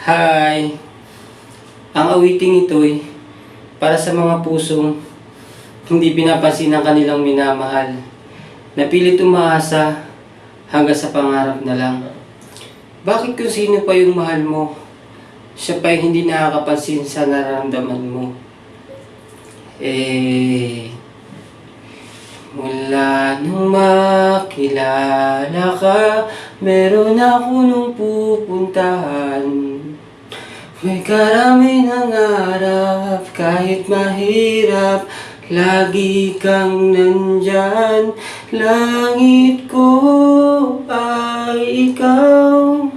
Hi! Ang awiting ito'y para sa mga pusong hindi pinapansin ng kanilang minamahal. Napilit umaasa hanggang sa pangarap na lang. Bakit kung sino pa yung mahal mo, siya pa'y hindi nakakapansin sa nararamdaman mo? Eh, mula nung makilala ka, meron ako nung pupuntahan. May karami nangarap, kahit mahirap, lagi kang nandyan. Langit ko ay ikaw,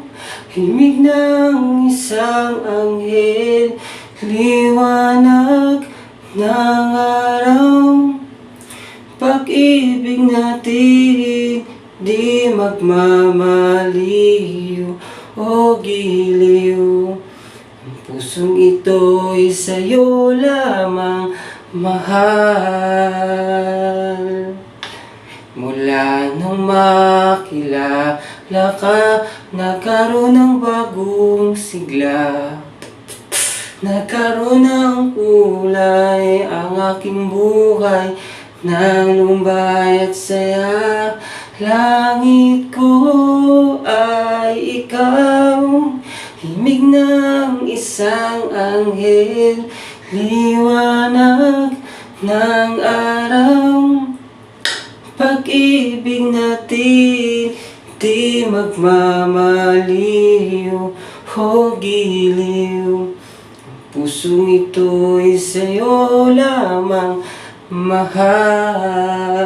himig ng isang anghel, liwanag ng araw. Pag-ibig natin di magmamaliw o giliw. Pusong ito'y sa'yo lamang mahal. Mula nung makilala ka, nagkaroon ng bagong sigla. Nagkaroon ng kulay ang aking buhay Nang lumbay at saya Langit ko isang anghel Liwanag ng araw. Pag-ibig natin di magmamaliw o giliw Pusong ito'y sa'yo lamang mahal